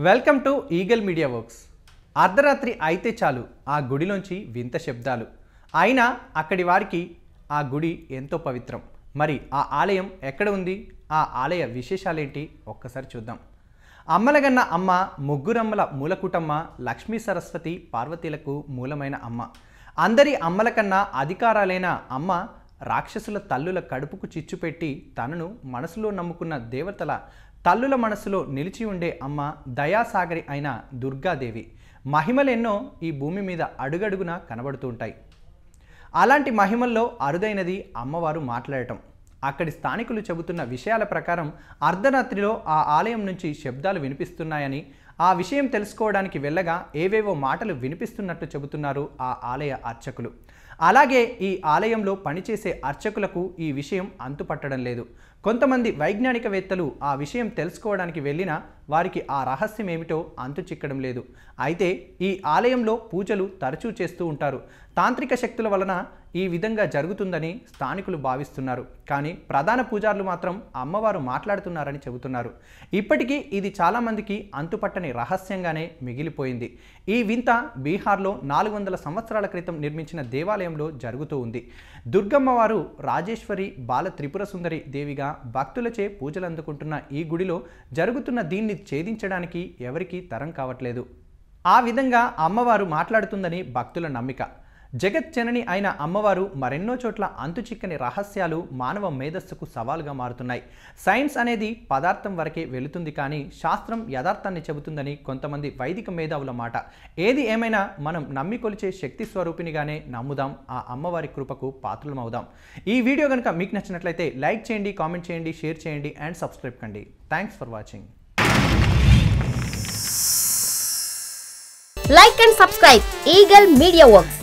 Welcome to Eagle Media Works. అర్ధరాత్రి అయితే చాలు ఆ గుడిలోంచి వింత శబ్దాలు. అయినా అక్కడి వారికి ఆ గుడి ఎంతో పవిత్రం. మరి ఆ ఆలయం ఎక్కడ ఉంది? ఆ ఆలయ విశేషాలేంటి? ఒక్కసారి చూద్దాం. అమ్మలగన్న అమ్మ ముగ్గురమ్మల మూలకుటమ్మ లక్ష్మీ సరస్వతి పార్వతీలకు మూలమైన అమ్మ. అందరి అమ్మల కన్నా అధికారాలైన అమ్మ రాక్షసుల తల్లుల కడుపుకు చిచ్చుపెట్టి తనను మనసులో నమ్ముకున్న దేవతల తల్లుల మనసులో నిలిచి ఉండే అమ్మ దయాసాగరి అయిన దుర్గాదేవి. మహిమలెన్నో ఈ భూమి మీద అడుగడుగున కనబడుతూ ఉంటాయి. అలాంటి మహిమల్లో అరుదైనది అమ్మవారు మాట్లాడటం. అక్కడి స్థానికులు చెబుతున్న విషయాల ప్రకారం అర్ధరాత్రిలో ఆ ఆలయం నుంచి శబ్దాలు వినిపిస్తున్నాయని ఆ విషయం తెలుసుకోవడానికి వెళ్ళగా ఏవేవో మాటలు వినిపిస్తున్నట్టు చెబుతున్నారు ఆ ఆలయ అర్చకులు. అలాగే ఈ ఆలయంలో పనిచేసే అర్చకులకు ఈ విషయం అంతుపట్టడం లేదు. కొంతమంది వైజ్ఞానికవేత్తలు ఆ విషయం తెలుసుకోవడానికి వెళ్ళినా వారికి ఆ రహస్యం ఏమిటో అంతు చిక్కడం లేదు. అయితే ఈ ఆలయంలో పూజలు తరచూ చేస్తూ ఉంటారు. తాంత్రిక శక్తుల వలన ఈ విధంగా జరుగుతుందని స్థానికులు భావిస్తున్నారు. కానీ ప్రధాన పూజారులు మాత్రం అమ్మవారు మాట్లాడుతున్నారని చెబుతున్నారు. ఇప్పటికీ ఇది చాలామందికి అంతుపట్టని రహస్యంగానే మిగిలిపోయింది. ఈ వింత బీహార్లో నాలుగు వందల సంవత్సరాల క్రితం నిర్మించిన దేవాలయం ఆలయంలో జరుగుతూ ఉంది. దుర్గమ్మవారు రాజేశ్వరి బాల త్రిపుర సుందరి దేవిగా భక్తులచే పూజలు అందుకుంటున్న ఈ గుడిలో జరుగుతున్న దీన్ని ఛేదించడానికి ఎవరికీ తరం కావట్లేదు. ఆ విధంగా అమ్మవారు మాట్లాడుతుందని భక్తుల నమ్మిక. జగజ్జనని అయిన అమ్మవారు మరెన్నో చోట్ల అంతుచిక్కని రహస్యాలు మానవ మేధస్సుకు సవాలుగా మారుతున్నాయి. సైన్స్ అనేది పదార్థం వరకే వెళుతుంది కానీ శాస్త్రం యథార్థాన్ని చెబుతుందని కొంతమంది వైదిక మేధావుల మాట. ఏది ఏమైనా మనం నమ్మి కొలిచే శక్తి స్వరూపినిగానే నమ్ముదాం ఆ అమ్మవారి కృపకు పాత్రలమవుదాం. ఈ వీడియో కనుక మీకు నచ్చినట్లయితే లైక్ చేయండి కామెంట్ చేయండి షేర్ చేయండి అండ్ సబ్స్క్రైబ్ కండి. Thanks for watching. Like and subscribe. Eagle Media Works.